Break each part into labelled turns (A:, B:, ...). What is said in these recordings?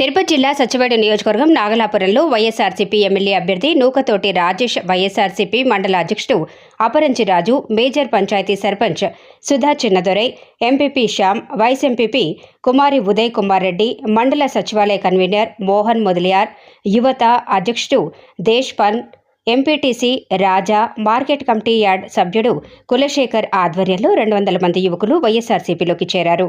A: తిరుపతి జిల్లా సచివాడ నియోజకవర్గం నాగలాపురంలో వైఎస్ఆర్సీపీ ఎమ్మెల్యే అభ్యర్థి నూకతోటి రాజేష్ వైఎస్ఆర్సీపీ మండల అధ్యక్షుడు Aparanchi Raju major panchayat sarpanch Sudha Chinnadorai MPP Shyam vice MPP Kumari Uday Kumar Reddy మండల సచివాలయ కన్వీనర్ మోహన్ మొదలియార్ యువత అధ్యక్షుడు దేశ్ పన్ MPTC Raja market committee yard సభ్యుడు కులశేఖర్ ఆధ్వర్యంలో రెండు వందల మంది యువకులు వైఎస్ఆర్సీపీలోకి చేరారు.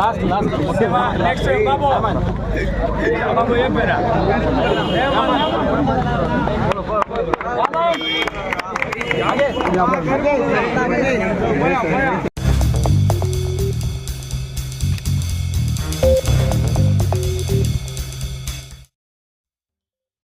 B: Last, last. Okay, ma, next time, Babu. Babu, ye pera. Ye ma. Babu. Aage. Aage.